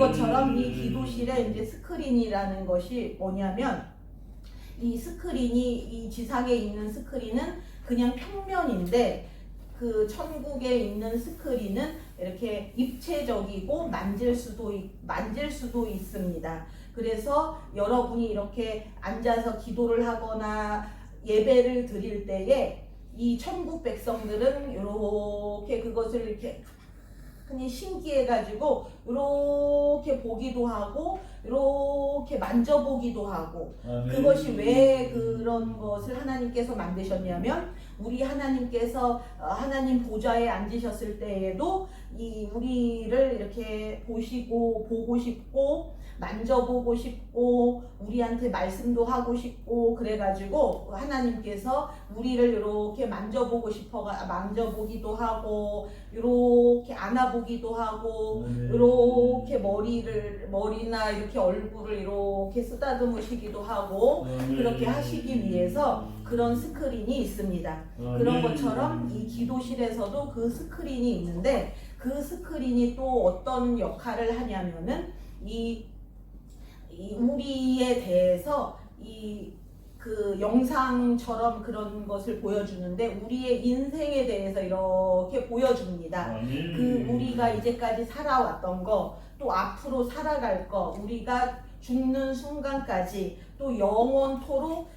그것처럼 이 기도실에 이제 스크린이라는 것이 뭐냐면 이 스크린이 이 지상에 있는 스크린은 그냥 평면인데 그 천국에 있는 스크린은 이렇게 입체적이고 만질 수도 있- 만질 수도 있습니다. 그래서 여러분이 이렇게 앉아서 기도를 하거나 예배를 드릴 때에 이 천국 백성들은 이렇게 그것을 이렇게 흔히 신기해가지고 이렇게 보기도 하고 이렇게 만져보기도 하고. 그것이 왜 그런 것을 하나님께서 만드셨냐면 우리 하나님께서 어, 하나님 보좌에 앉으셨을 때에도 이 우리를 이렇게 보시고 보고 싶고 만져보고 싶고 우리한테 말씀도 하고 싶고 그래가지고 하나님께서 우리를 이렇게 만져보고 싶어가 만져보기도 하고 이렇게 안아보기도 하고 이렇게 머리를 머리나 이렇게 얼굴을 이렇게 쓰다듬으시기도 하고 그렇게 하시기 위해서 그런 스크린이 있습니다. 그런 것처럼 이 기도실에서도 그 스크린이 있는데 그 스크린이 또 어떤 역할을 하냐면은 이, 이 우리에 대해서 이 그 영상처럼 그런 것을 보여주는데 우리의 인생에 대해서 이렇게 보여줍니다. 그 우리가 이제까지 살아왔던 거, 또 앞으로 살아갈 거, 우리가 죽는 순간까지 또 영원토록 아,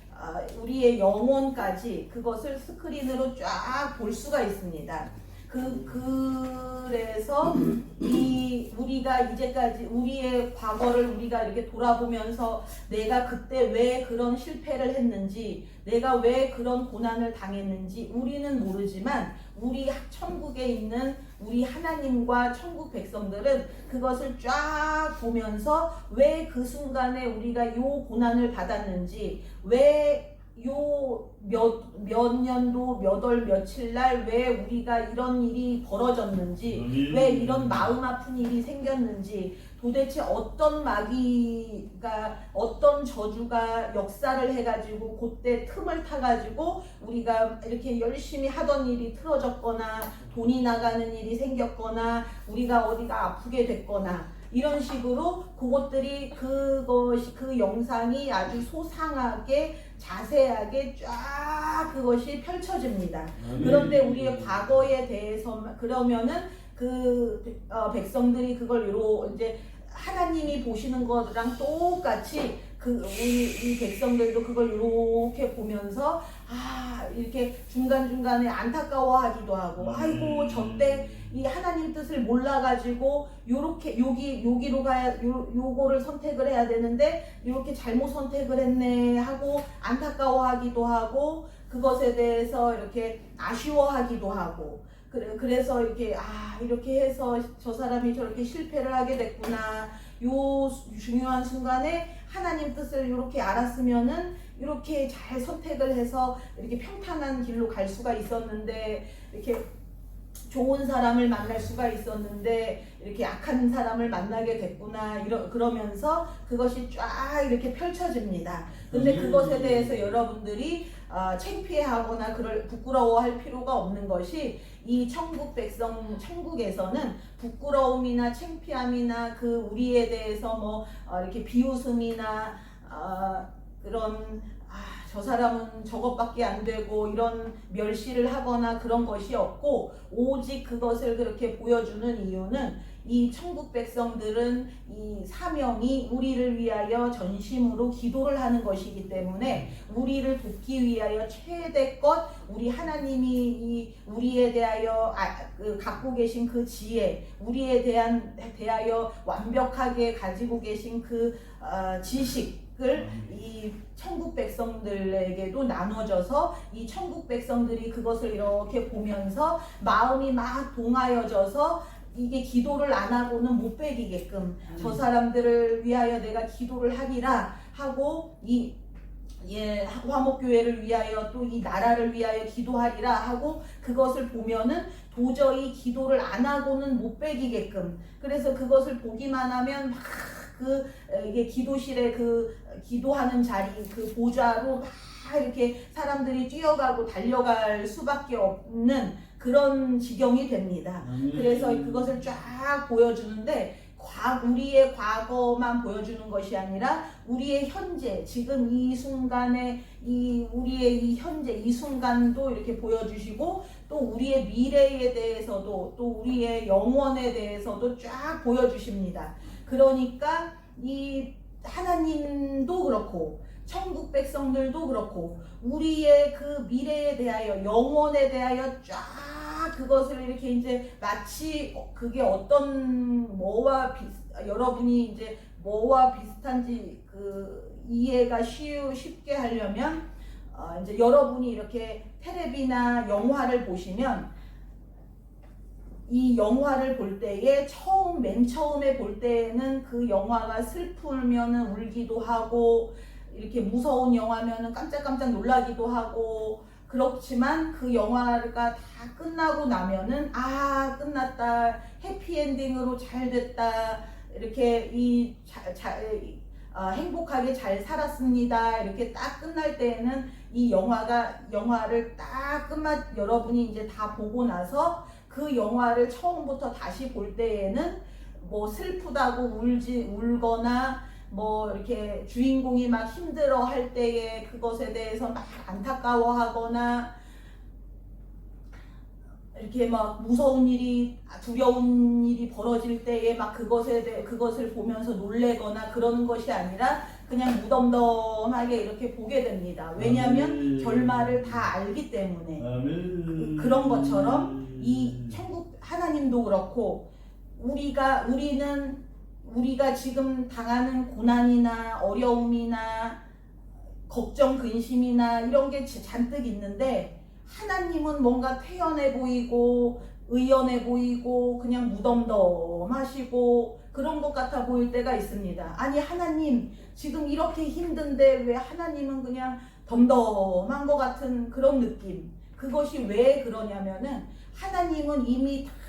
우리의 영혼까지 그것을 스크린으로 쫙 볼 수가 있습니다. 그 그래서 이 우리가 이제까지 우리의 과거를 우리가 이렇게 돌아보면서 내가 그때 왜 그런 실패를 했는지 내가 왜 그런 고난을 당했는지 우리는 모르지만 우리 천국에 있는 우리 하나님과 천국 백성들은 그것을 쫙 보면서 왜 그 순간에 우리가 요 고난을 받았는지 왜 요몇 몇 년도 몇 월 며칠 날 왜 우리가 이런 일이 벌어졌는지 왜 이런 마음 아픈 일이 생겼는지 도대체 어떤 마귀가 어떤 저주가 역사를 해가지고 그때 틈을 타가지고 우리가 이렇게 열심히 하던 일이 틀어졌거나 돈이 나가는 일이 생겼거나 우리가 어디가 아프게 됐거나 이런 식으로 그것들이 그것이 그 영상이 아주 소상하게 자세하게 쫙 그것이 펼쳐집니다. 그런데 우리의 과거에 대해서 그러면은 그 어, 백성들이 그걸 요로 이제 하나님이 보시는 거랑 똑같이 그 우리 이 백성들도 그걸 이렇게 보면서 아 이렇게 중간 중간에 안타까워하기도 하고 아이고 저때 이 하나님 뜻을 몰라가지고 요렇게 여기 여기로 가야 요 요거를 선택을 해야 되는데 이렇게 잘못 선택을 했네 하고 안타까워하기도 하고 그것에 대해서 이렇게 아쉬워하기도 하고. 그래, 그래서 이렇게 아 이렇게 해서 저 사람이 저렇게 실패를 하게 됐구나. 요 수- 중요한 순간에 하나님 뜻을 이렇게 알았으면은 이렇게 잘 선택을 해서 이렇게 평탄한 길로 갈 수가 있었는데 이렇게 좋은 사람을 만날 수가 있었는데 이렇게 악한 사람을 만나게 됐구나 이러, 그러면서 그것이 쫙 이렇게 펼쳐집니다. 근데 그것에 대해서 여러분들이 어, 창피해하거나 그럴 부끄러워할 필요가 없는 것이 이 천국 백성 천국에서는 부끄러움이나 창피함이나 그 우리에 대해서 뭐 어, 이렇게 비웃음이나 어, 그런 아, 저 사람은 저것밖에 안 되고 이런 멸시를 하거나 그런 것이 없고 오직 그것을 그렇게 보여주는 이유는 이 천국 백성들은 이 사명이 우리를 위하여 전심으로 기도를 하는 것이기 때문에 우리를 돕기 위하여 최대껏 우리 하나님이 이 우리에 대하여 아, 그 갖고 계신 그 지혜, 우리에 대한 대하여 완벽하게 가지고 계신 그 어, 지식 을 이 천국 백성들에게도 나눠져서 이 천국 백성들이 그것을 이렇게 보면서 마음이 막 동하여져서 이게 기도를 안 하고는 못 베기게끔 저 사람들을 위하여 내가 기도를 하기라 하고 이 예, 화목교회를 위하여 또 이 나라를 위하여 기도하리라 하고 그것을 보면은 도저히 기도를 안 하고는 못 베기게끔 그래서 그것을 보기만 하면 막 그 이게 기도실에 그 기도하는 자리 그 보좌로 막 이렇게 사람들이 뛰어가고 달려갈 수밖에 없는 그런 지경이 됩니다. 그래서 그것을 쫙 보여주는데 과, 우리의 과거만 보여주는 것이 아니라 우리의 현재 지금 이 순간에 이 우리의 이 현재 이 순간도 이렇게 보여주시고 또 우리의 미래에 대해서도 또 우리의 영원에 대해서도 쫙 보여주십니다. 그러니까 이 하나님도 그렇고 천국 백성들도 그렇고 우리의 그 미래에 대하여 영원에 대하여 쫙 그것을 이렇게 이제 마치 그게 어떤 뭐와 비 여러분이 이제 뭐와 비슷한지 그 이해가 쉬, 쉽게 하려면 어 이제 여러분이 이렇게 텔레비나 영화를 보시면 이 영화를 볼 때에 처음 맨 처음에 볼 때는 그 영화가 슬프면은 울기도 하고 이렇게 무서운 영화면은 깜짝깜짝 놀라기도 하고 그렇지만 그 영화가 다 끝나고 나면은 아 끝났다. 해피엔딩으로 잘 됐다. 이렇게 이 자, 자, 아, 행복하게 잘 살았습니다. 이렇게 딱 끝날 때에는 이 영화가 영화를 딱 끝마 여러분이 이제 다 보고 나서 그 영화를 처음부터 다시 볼 때에는 뭐 슬프다고 울지 울거나 뭐 이렇게 주인공이 막 힘들어 할 때에 그것에 대해서 막 안타까워하거나 이렇게 막 무서운 일이 두려운 일이 벌어질 때에 막 그것에 대해 그것을 보면서 놀래거나 그러는 것이 아니라 그냥 무덤덤하게 이렇게 보게 됩니다. 왜냐하면 아멘. 결말을 다 알기 때문에 아멘. 그- 그런 것처럼 이 천국 하나님도 그렇고 우리가 우리는 우리가 지금 당하는 고난이나 어려움이나 걱정 근심이나 이런 게 지- 잔뜩 있는데 하나님은 뭔가 태연해 보이고 의연해 보이고 그냥 무덤덤 하시고 그런 것 같아 보일 때가 있습니다. 아니 하나님 지금 이렇게 힘든데 왜 하나님은 그냥 덤덤한 것 같은 그런 느낌. 그것이 왜 그러냐면은 하나님은 이미 다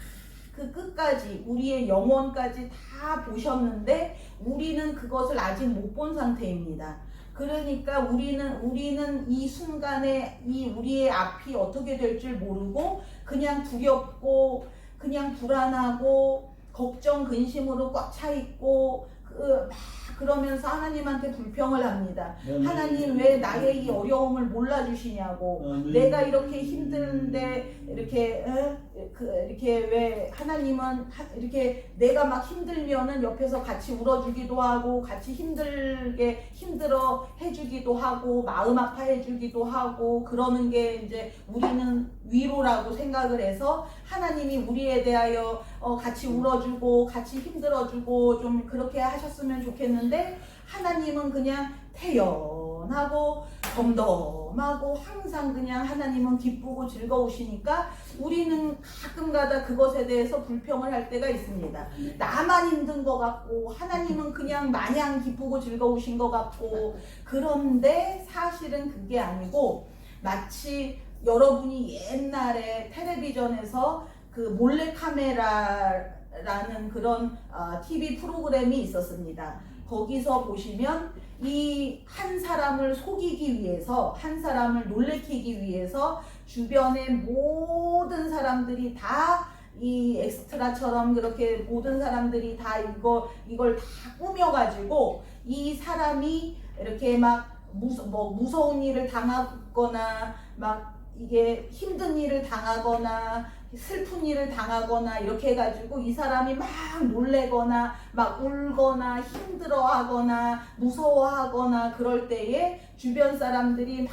그 끝까지 우리의 영혼까지 다 보셨는데 우리는 그것을 아직 못 본 상태입니다. 그러니까 우리는 우리는 이 순간에 이 우리의 앞이 어떻게 될 줄 모르고 그냥 두렵고 그냥 불안하고 걱정 근심으로 꽉 차 있고 그 막 그러면서 하나님한테 불평을 합니다. 아멘. 하나님 왜 나의 이 어려움을 몰라 주시냐고 아멘. 내가 이렇게 힘든데 이렇게 에? 그 이렇게 왜 하나님은 하- 이렇게 내가 막 힘들면은 옆에서 같이 울어주기도 하고 같이 힘들게 힘들어 해주기도 하고 마음 아파해주기도 하고 그러는 게 이제 우리는 위로라고 생각을 해서 하나님이 우리에 대하여 어, 같이 울어주고 같이 힘들어주고 좀 그렇게 하셨으면 좋겠는데 하나님은 그냥 태연하고 덤덤하고 항상 그냥 하나님은 기쁘고 즐거우시니까 우리는 가끔가다 그것에 대해서 불평을 할 때가 있습니다. 나만 힘든 것 같고 하나님은 그냥 마냥 기쁘고 즐거우신 것 같고 그런데 사실은 그게 아니고 마치 여러분이 옛날에 텔레비전에서 그 몰래 카메라라는 그런 어, TV 프로그램이 있었습니다. 거기서 보시면 이 한 사람을 속이기 위해서 한 사람을 놀래키기 위해서 주변의 모든 사람들이 다 이 엑스트라처럼 그렇게 모든 사람들이 다 이거 이걸 다 꾸며가지고 이 사람이 이렇게 막 무서, 뭐 무서운 일을 당하거나 막 이게 힘든 일을 당하거나 슬픈 일을 당하거나 이렇게 해가지고 이 사람이 막 놀래거나 막 울거나 힘들어하거나 무서워하거나 그럴 때에 주변 사람들이 막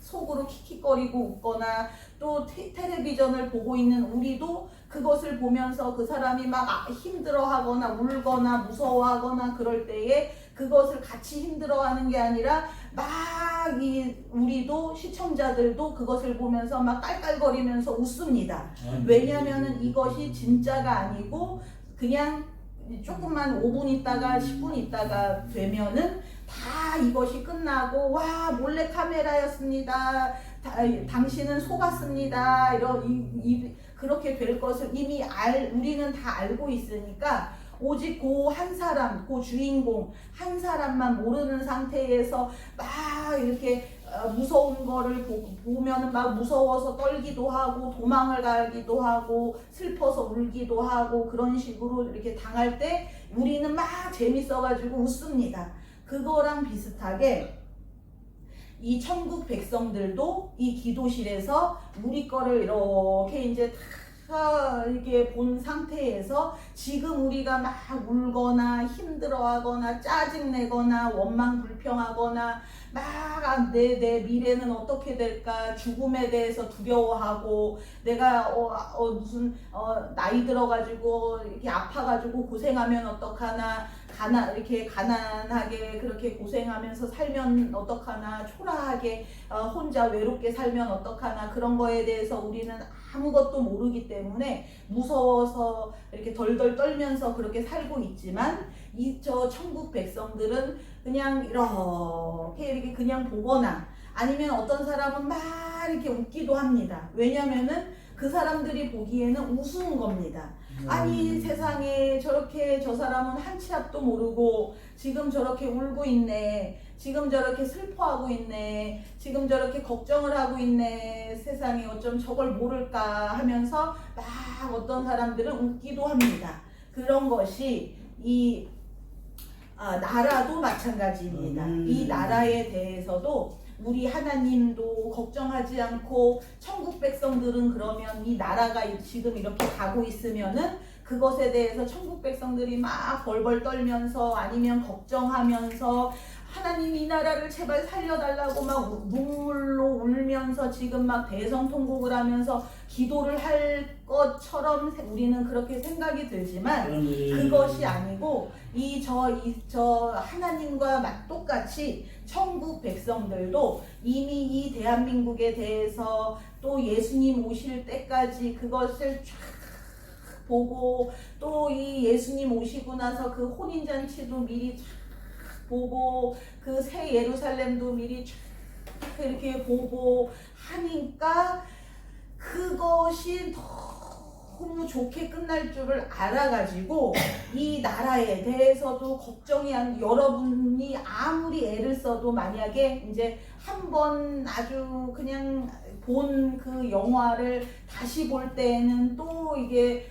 속으로 킥킥거리고 웃거나 또 테, 텔레비전을 보고 있는 우리도 그것을 보면서 그 사람이 막 아- 힘들어하거나 울거나 무서워하거나 그럴 때에 그것을 같이 힘들어하는 게 아니라 막 이 우리도 시청자들도 그것을 보면서 막 깔깔거리면서 웃습니다. 아멘. 왜냐면은 이것이 진짜가 아니고 그냥 조금만 5분 있다가 10분 있다가 되면은 다 이것이 끝나고 와 몰래 카메라였습니다. 다, 당신은 속았습니다. 이런 이, 이, 그렇게 될 것을 이미 알 우리는 다 알고 있으니까 오직 그 한 사람, 그 주인공 한 사람만 모르는 상태에서 막 이렇게 어, 어, 무서운 거를 보, 보면 막 무서워서 떨기도 하고 도망을 가기도 하고 슬퍼서 울기도 하고 그런 식으로 이렇게 당할 때 우리는 막 재밌어가지고 웃습니다. 그거랑 비슷하게 이 천국 백성들도 이 기도실에서 우리 거를 이렇게 이제 다 이렇게 본 상태에서 지금 우리가 막 울거나 힘들어하거나 짜증내거나 원망 불평하거나 막내내 미래는 어떻게 될까? 죽음에 대해서 두려워하고 내가 어, 어 무슨 어 나이 들어가지고 이렇게 아파가지고 고생하면 어떡하나 가난 이렇게 가난하게 그렇게 고생하면서 살면 어떡하나 초라하게 어, 혼자 외롭게 살면 어떡하나 그런 거에 대해서 우리는 아무것도 모르기 때문에 무서워서 이렇게 덜덜 떨면서 그렇게 살고 있지만 이 저 천국 백성들은 그냥 이렇게 이렇게 그냥 보거나 아니면 어떤 사람은 막 이렇게 웃기도 합니다. 왜냐면은 그 사람들이 보기에는 우스운 겁니다. 아니 세상에 저렇게 저 사람은 한치 앞도 모르고 지금 저렇게 울고 있네. 지금 저렇게 슬퍼하고 있네. 지금 저렇게 걱정을 하고 있네. 세상에 어쩜 저걸 모를까 하면서 막 어떤 사람들은 웃기도 합니다. 그런 것이 이 아, 나라도 마찬가지입니다. 음. 이 나라에 대해서도 우리 하나님도 걱정하지 않고 천국 백성들은 그러면 이 나라가 지금 이렇게 가고 있으면은 그것에 대해서 천국 백성들이 막 벌벌 떨면서 아니면 걱정하면서 하나님 이 나라를 제발 살려달라고 막 우- 눈물로 울면서 지금 막 대성통곡을 하면서 기도를 할 것처럼 세- 우리는 그렇게 생각이 들지만 그것이 아니고 이 저 이 저 하나님과 막 똑같이 천국 백성들도 이미 이 대한민국에 대해서 또 예수님 오실 때까지 그것을 쫙 보고 또 이 예수님 오시고 나서 그 혼인 잔치도 미리 쫙 보고 그 새 예루살렘도 미리 쫙 이렇게 보고 하니까 그것이 너무 좋게 끝날 줄을 알아가지고 이 나라에 대해서도 걱정이 안 여러분이 아무리 애를 써도 만약에 이제 한 번 아주 그냥 본 그 영화를 다시 볼 때에는 또 이게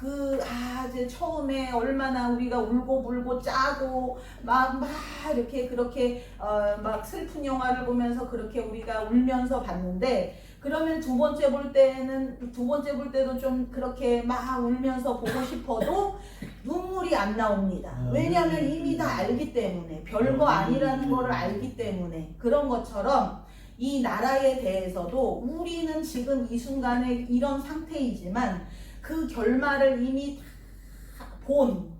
그, 아, 이제 처음에 얼마나 우리가 울고 불고 짜고, 막, 막, 이렇게, 그렇게, 어, 막 슬픈 영화를 보면서 그렇게 우리가 울면서 봤는데, 그러면 두 번째 볼 때는, 두 번째 볼 때도 좀 그렇게 막 울면서 보고 싶어도 눈물이 안 나옵니다. 왜냐하면 이미 다 알기 때문에, 별거 아니라는 거를 알기 때문에, 그런 것처럼, 이 나라에 대해서도 우리는 지금 이 순간에 이런 상태이지만 그 결말을 이미 본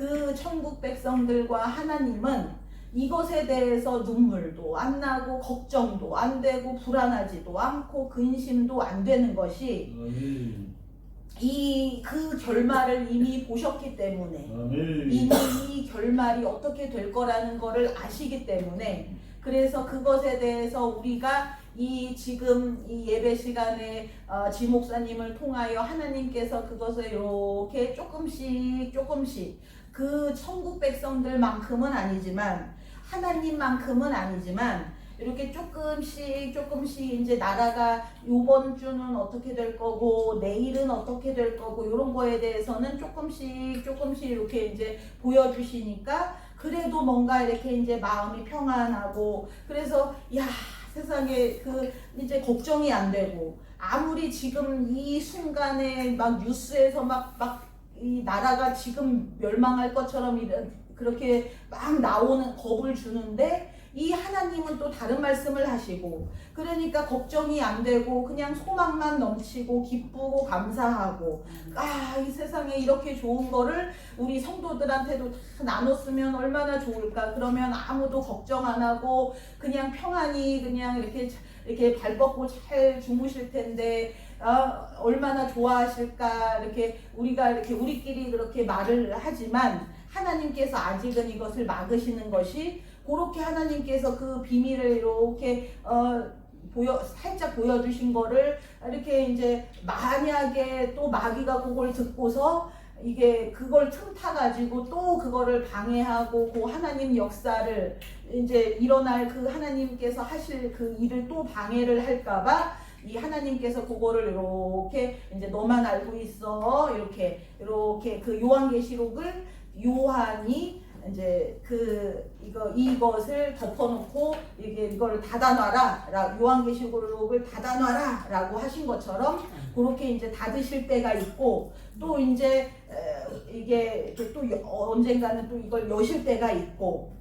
그 천국 백성들과 하나님은 이것에 대해서 눈물도 안 나고 걱정도 안 되고 불안하지도 않고 근심도 안 되는 것이 이그 결말을 이미 보셨기 때문에 이미 이 결말이 어떻게 될 거라는 거를 아시기 때문에 그래서 그것에 대해서 우리가 이 지금 이 예배 시간에 어, 지 목사님을 통하여 하나님께서 그것을 이렇게 조금씩 조금씩 그 천국 백성들만큼은 아니지만 하나님만큼은 아니지만 이렇게 조금씩 조금씩 이제 나라가 요번 주는 어떻게 될 거고 내일은 어떻게 될 거고 이런 거에 대해서는 조금씩 조금씩 이렇게 이제 보여주시니까 그래도 뭔가 이렇게 이제 마음이 평안하고 그래서 야 세상에 그 이제 걱정이 안 되고 아무리 지금 이 순간에 막 뉴스에서 막 막 이 나라가 지금 멸망할 것처럼 이런 그렇게 막 나오는 겁을 주는데 이 하나님은 또 다른 말씀을 하시고 그러니까 걱정이 안 되고 그냥 소망만 넘치고 기쁘고 감사하고 아 이 세상에 이렇게 좋은 거를 우리 성도들한테도 다 나눴으면 얼마나 좋을까? 그러면 아무도 걱정 안 하고 그냥 평안히 그냥 이렇게 이렇게 발 뻗고 잘 주무실 텐데 아, 얼마나 좋아하실까? 이렇게 우리가 이렇게 우리끼리 그렇게 말을 하지만 하나님께서 아직은 이것을 막으시는 것이 그렇게 하나님께서 그 비밀을 이렇게 어 보여 살짝 보여주신 거를 이렇게 이제 만약에 또 마귀가 그걸 듣고서 이게 그걸 틈타 가지고 또 그거를 방해하고 그 하나님 역사를 이제 일어날 그 하나님께서 하실 그 일을 또 방해를 할까봐 이 하나님께서 그거를 이렇게 이제 너만 알고 있어. 이렇게 이렇게 그 요한계시록을 요한이 이제 그 이거 이것을 덮어놓고 이게 이걸 닫아놔라 라 요한계시록을 닫아놔라 라고 하신 것처럼 그렇게 이제 닫으실 때가 있고 또 이제 에, 이게 또 여- 언젠가는 또 이걸 여실 때가 있고